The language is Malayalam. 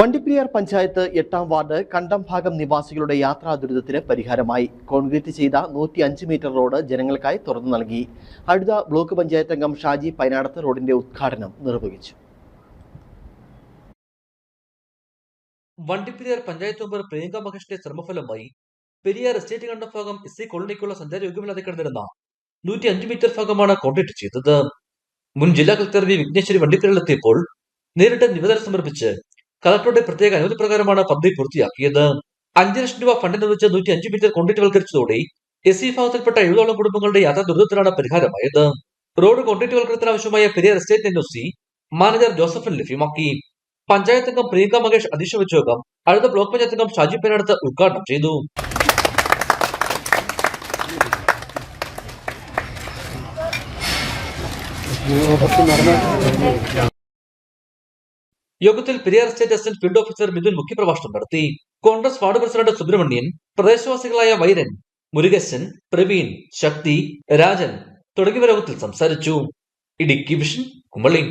വണ്ടിപ്പെരിയാർ പഞ്ചായത്ത് എട്ടാം വാർഡ് കണ്ടം ഭാഗം നിവാസികളുടെ യാത്രാ ദുരിതത്തിന് പരിഹാരമായി. കോൺക്രീറ്റ് ചെയ്ത നൂറ്റി അഞ്ച് മീറ്റർ റോഡ് ജനങ്ങൾക്കായി തുറന്നു നൽകി. അടുത്ത ബ്ലോക്ക് പഞ്ചായത്ത് അംഗം ഷാജി പൈനാടത്ത് റോഡിന്റെ ഉദ്ഘാടനം നിർവഹിച്ചു. വണ്ടിപ്പെരിയാർ പഞ്ചായത്ത് മെമ്പർ പ്രിയങ്ക മഹേഷിന്റെ ശ്രമഫലമായി Periyar estate Kandambhagam S C കോളനിക്കുള്ള സഞ്ചാര യോഗ്യമല്ലാതെ കിടന്നിരുന്ന നൂറ്റി അഞ്ച് മീറ്റർ ഭാഗമാണ് കോൺക്രീറ്റ് ചെയ്തത്. മുൻ ജില്ലാ കളക്ടർ വി വിഘ്നേശ്വരി വണ്ടിപ്പിരിയിലെത്തിയപ്പോൾ നേരിട്ട് നിവേദനം സമർപ്പിച്ച് കളക്ടറുടെ പ്രത്യേക അനുമതി പ്രകാരമാണ് പദ്ധതി പൂർത്തിയാക്കിയത്. അഞ്ച് ലക്ഷം രൂപ ഫണ്ട് നിർമ്മിച്ച് നൂറ്റി അഞ്ച് മീറ്റർ കോൺക്രീറ്റ് വൽക്കരിച്ചതോടെ എസ് സി വിഭാഗത്തിൽപ്പെട്ട എഴുപതോളം കുടുംബങ്ങളുടെ യാത്രാ ദുരിതത്തിലാണ് പരിഹാരമായത്. റോഡ് കോൺക്രീറ്റ് വൽക്കരണത്തിന് ആവശ്യമായ Periyar estate N C manager ജോസഫിന് ലഭ്യമാക്കി. പഞ്ചായത്ത് അംഗം പ്രിയങ്ക മഹേഷ് അധ്യക്ഷ വെച്ച യോഗം അടുത്ത ബ്ലോക്ക് പഞ്ചായത്ത് അംഗം ഷാജി പേനടുത്ത് ഉദ്ഘാടനം ചെയ്തു. യോഗത്തിൽ Periyar state assistant field officer Mithun മുഖ്യപ്രഭാഷണം നടത്തി. കോൺഗ്രസ് വാർഡ് പ്രസിഡന്റ് സുബ്രഹ്മണ്യൻ പ്രദേശവാസികളായ വൈരൻ മുരുകശൻ പ്രവീൺ ശക്തി രാജൻ തുടങ്ങിയവർ യോഗത്തിൽ സംസാരിച്ചു. ഇടുക്കി വിഷൻ കുമളി.